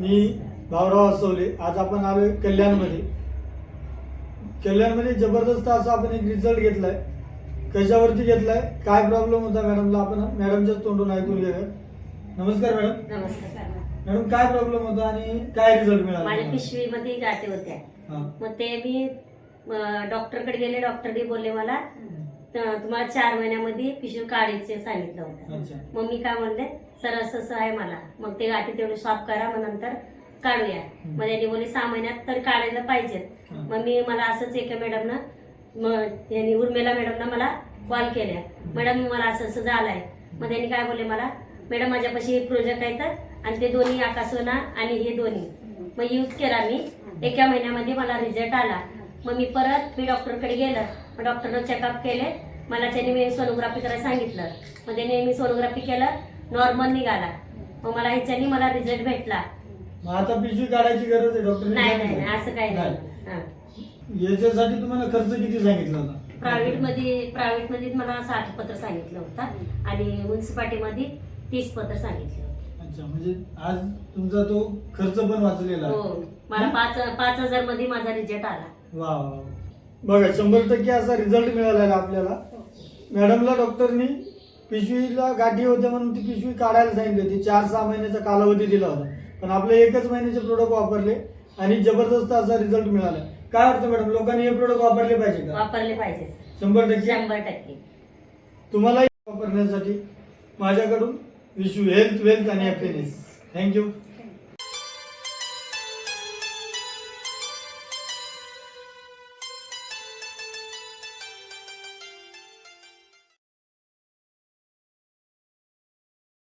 मी भाऊराव असवले. आज आपण आलोय कल्याणमध्ये. कल्याणमध्ये जबरदस्त असा आपण एक रिझल्ट घेतलाय. कशावरती घेतलाय? काय प्रॉब्लेम होता मॅडमला आपण मॅडमच्याच तोंडून ऐकून घेऊया नमस्कार मॅडम नमस्कार मॅडम काय प्रॉब्लेम होता आणि काय रिझल्ट मिळाला? माझ्या तुम्हाला? पिशवीमध्ये गाठी होत्या. हा. मग ते मी डॉक्टरकडे गेले. डॉक्टरने बोलले मला "त- तुम्हाला चार महिन्यामध्ये पिशवी काढायचे सांगितलं होतं. मग मी काय म्हणले सर असं असं आहे मला. मग ते गाठी तेवढी सॉफ करा मग नंतर काढूया. मग त्यांनी बोलले सहा महिन्यात तर काढायला पाहिजेत. मग मी मला असंच एका मॅडमनं मग यांनी उर्मिला मॅडमनं मला कॉल. केल्या मॅडम मला असं असं झालंय. मग त्यांनी काय बोलले मला मॅडम माझ्यापाशी हे प्रोजेक्ट आहेत आणि ते दोन्ही आकाशोना आणि हे दोन्ही. मग यूज केला मी. एका महिन्यामध्ये मला रिझल्ट आला. मग मी परत मी डॉक्टरकडे गेलं. मग डॉक्टरनं चेकअप केले. मला त्यांनी मी सोनोग्राफी करायला सांगितलं. मग त्याने मी सोनोग्राफी केलं नॉर्मल निघाला. मग मला ह्याच्यानी मला रिझल्ट भेटला. मग आता पिशवी काढायची गरज आहे डॉक्टर नाही नाही नाही, असं काही नाही. हां. याच्यासाठी तुम्हाला खर्च किती सांगितला होता? प्रायव्हेटमध्ये प्रायव्हेटमध्ये मला साठ पत्र सांगितलं होतं आणि म्युन्सिपाल्टीमध्ये तीस पत्र सांगितलं. अच्छा म्हणजे आज तुमचा तो खर्च पण वाचलेला आहे. हो मला पाच पाच हजारमध्ये माझा रिझल्ट आला. वा वा वा. बघा शंभर टक्के असा रिझल्ट मिळाला आहे आपल्याला. मॅडमला डॉक्टरनी पिशवीला गाठी होत्या म्हणून ती पिशवी काढायला सांगितली होती. चार सहा महिन्याचा कालावधी दिला होता. पण आपले एकच महिन्याचे प्रोडक्ट वापरले आणि जबरदस्त असा रिझल्ट मिळाला. काय वाटतं मॅडम लोकांनी हे प्रोडक्ट वापरले पाहिजे का? वापरले पाहिजे. शंभर टक्के? शंभर टक्के. तुम्हालाही वापरण्यासाठी माझ्याकडून विश यू हेल्थ वेल्थ आणि हॅपीनेस. Thank you.